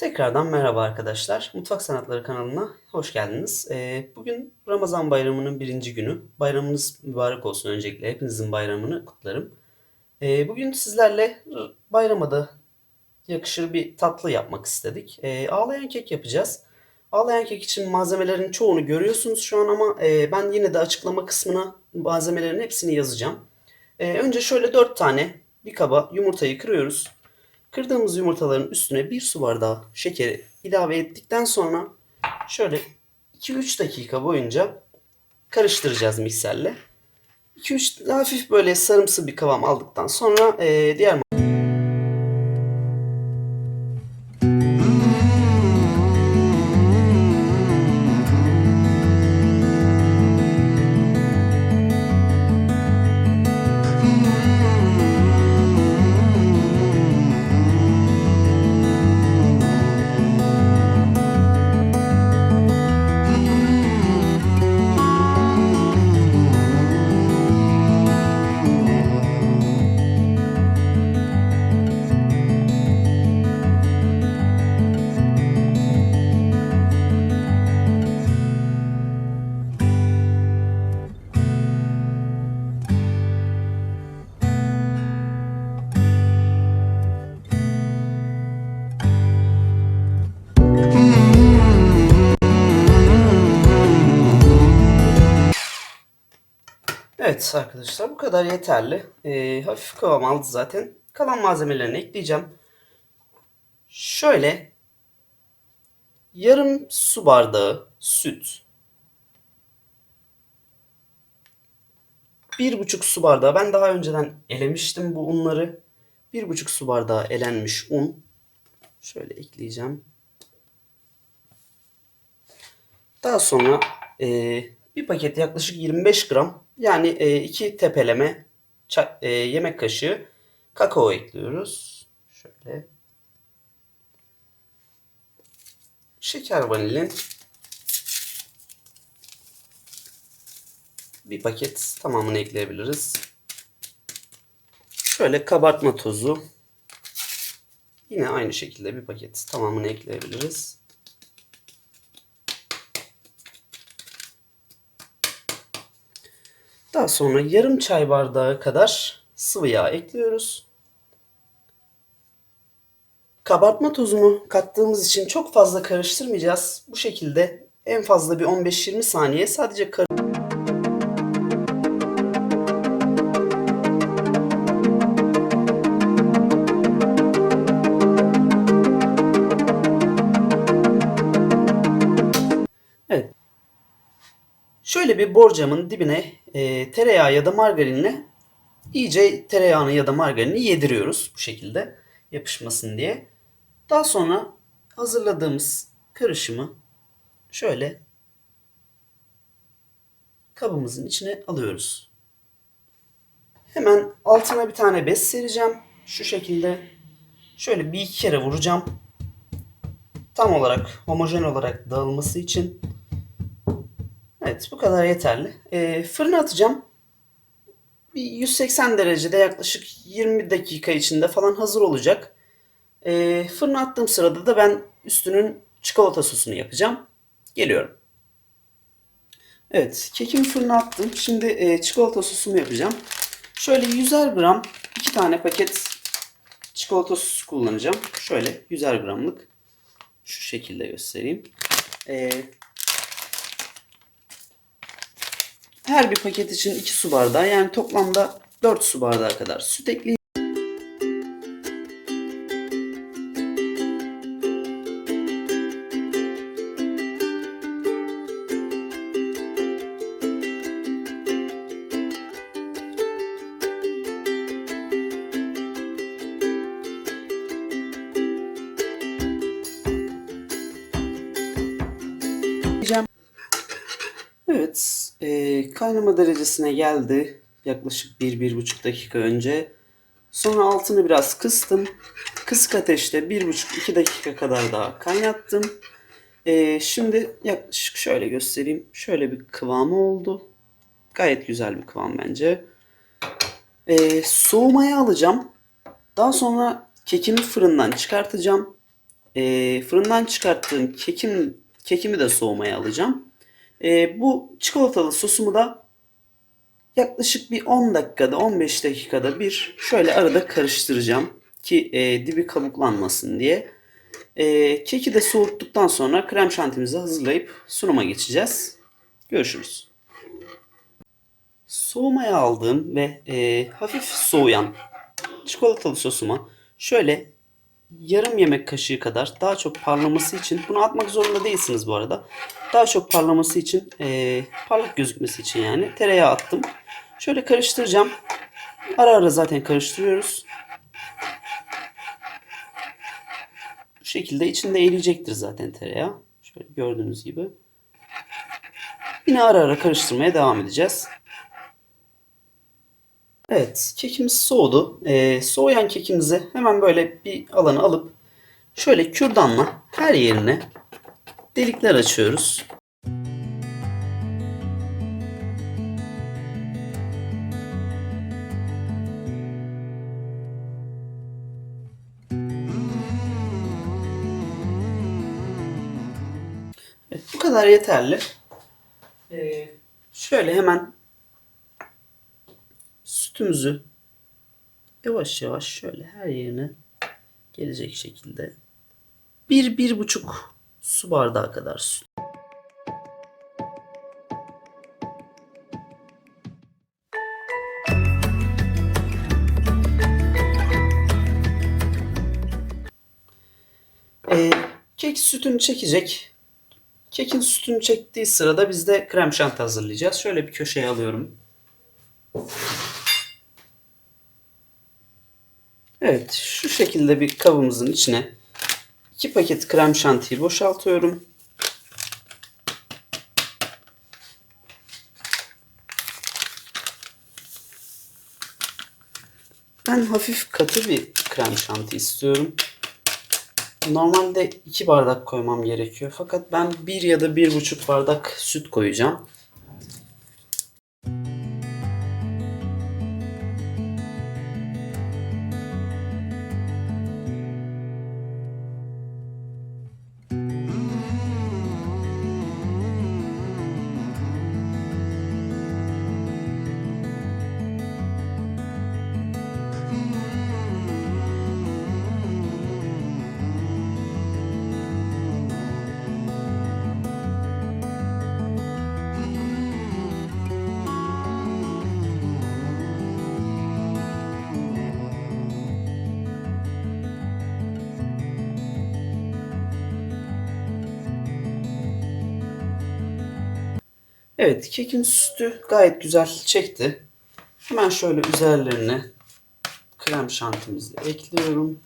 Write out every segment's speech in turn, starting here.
Tekrardan merhaba arkadaşlar. Mutfak Sanatları kanalına hoş geldiniz. Ee, bugün Ramazan bayramının birinci günü. Bayramınız mübarek olsun öncelikle. Hepinizin bayramını kutlarım. Ee, bugün sizlerle bayrama da yakışır bir tatlı yapmak istedik. Ee, ağlayan kek yapacağız. Ağlayan kek için malzemelerin çoğunu görüyorsunuz şu an ama e, ben yine de açıklama kısmına malzemelerin hepsini yazacağım. Önce şöyle 4 tane bir kaba yumurtayı kırıyoruz. Kırdığımız yumurtaların üstüne bir su bardağı şekeri ilave ettikten sonra şöyle 2-3 dakika boyunca karıştıracağız mikserle. 2-3 hafif böyle sarımsı bir kıvam aldıktan sonra eee, diğer Evet arkadaşlar bu kadar yeterli. Ee, hafif kıvam aldı zaten. Kalan malzemelerini ekleyeceğim. Şöyle yarım su bardağı süt. Bir buçuk su bardağı. Ben daha önceden elemiştim bu unları. Bir buçuk su bardağı elenmiş un. Şöyle ekleyeceğim. Daha sonra eee, bir paket yaklaşık 25 gram yani eee, iki tepeleme eee, yemek kaşığı kakao ekliyoruz. Şöyle. Şeker vanilin bir paket tamamını ekleyebiliriz. Şöyle kabartma tozu yine aynı şekilde bir paket tamamını ekleyebiliriz. Daha sonra yarım çay bardağı kadar sıvı yağ ekliyoruz. Kabartma tozunu kattığımız için çok fazla karıştırmayacağız. Bu şekilde en fazla bir 15-20 saniye sadece kar Şöyle bir borcamın dibine e, tereyağı ya da margarinle iyice tereyağını ya da margarini yediriyoruz bu şekilde yapışmasın diye. Daha sonra hazırladığımız karışımı şöyle kabımızın içine alıyoruz. Hemen altına bir tane bez sereceğim. Şu şekilde şöyle bir iki kere vuracağım. Tam olarak homojen olarak dağılması için. Evet bu kadar yeterli. Ee, fırına atacağım. Bir 180 derecede yaklaşık 20 dakika içinde falan hazır olacak. Ee, fırına attığım sırada da ben üstünün çikolata sosunu yapacağım. Geliyorum. Evet kekimi fırına attım. Şimdi e, çikolata sosumu yapacağım. Şöyle 100'er gram 2 tane paket çikolata sosu kullanacağım. Şöyle 100'er gramlık. Şu şekilde göstereyim. Ee, her bir paket için 2 su bardağı yani toplamda 4 su bardağı kadar süt ekleyeceğim. Evet, e, kaynama derecesine geldi. Yaklaşık 1-1,5 dakika önce. Sonra altını biraz kıstım. Kısık ateşte 1,5-2 dakika kadar daha kaynattım. E, şimdi yaklaşık şöyle göstereyim. Şöyle bir kıvamı oldu. Gayet güzel bir kıvam bence. E, soğumaya alacağım. Daha sonra kekimi fırından çıkartacağım. e, fırından çıkarttığım kekim kekimi de soğumaya alacağım. E, bu çikolatalı sosumu da yaklaşık bir 10 dakikada 15 dakikada bir şöyle arada karıştıracağım ki e, dibi kabuklanmasın diye. E, keki de soğuttuktan sonra krem şantimizi hazırlayıp sunuma geçeceğiz. Görüşürüz. Soğumaya aldığım ve e, hafif soğuyan çikolatalı sosuma şöyle yarım yemek kaşığı kadar daha çok parlaması için bunu atmak zorunda değilsiniz bu arada. Daha çok parlaması için e, parlak gözükmesi için yani tereyağı attım. Şöyle karıştıracağım. Ara ara zaten karıştırıyoruz. Bu şekilde içinde eriyecektir zaten tereyağı. Şöyle gördüğünüz gibi. Yine ara ara karıştırmaya devam edeceğiz. Evet, kekimiz soğudu. Ee, soğuyan kekimizi hemen böyle bir alana alıp şöyle kürdanla her yerine delikler açıyoruz. Evet, bu kadar yeterli. Ee, şöyle hemen sütümüzü yavaş yavaş şöyle her yerine gelecek şekilde bir, bir buçuk su bardağı kadar süt. Ee, kek sütünü çekecek. Kekin sütünü çektiği sırada biz de krem şanti hazırlayacağız. Şöyle bir köşeye alıyorum. Evet, şu şekilde bir kabımızın içine iki paket krem şantiyi boşaltıyorum. Ben hafif katı bir krem şanti istiyorum. Normalde 2 bardak koymam gerekiyor. Fakat ben 1 ya da 1,5 bardak süt koyacağım. Evet, kekin sütü gayet güzel çekti. Hemen şöyle üzerlerine krem şantimizi ekliyorum.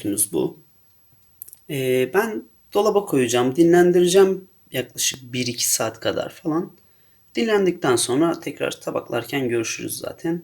Görüntümüz bu. Ee, ben dolaba koyacağım, dinlendireceğim yaklaşık 1-2 saat kadar falan. Dinlendikten sonra tekrar tabaklarken görüşürüz zaten.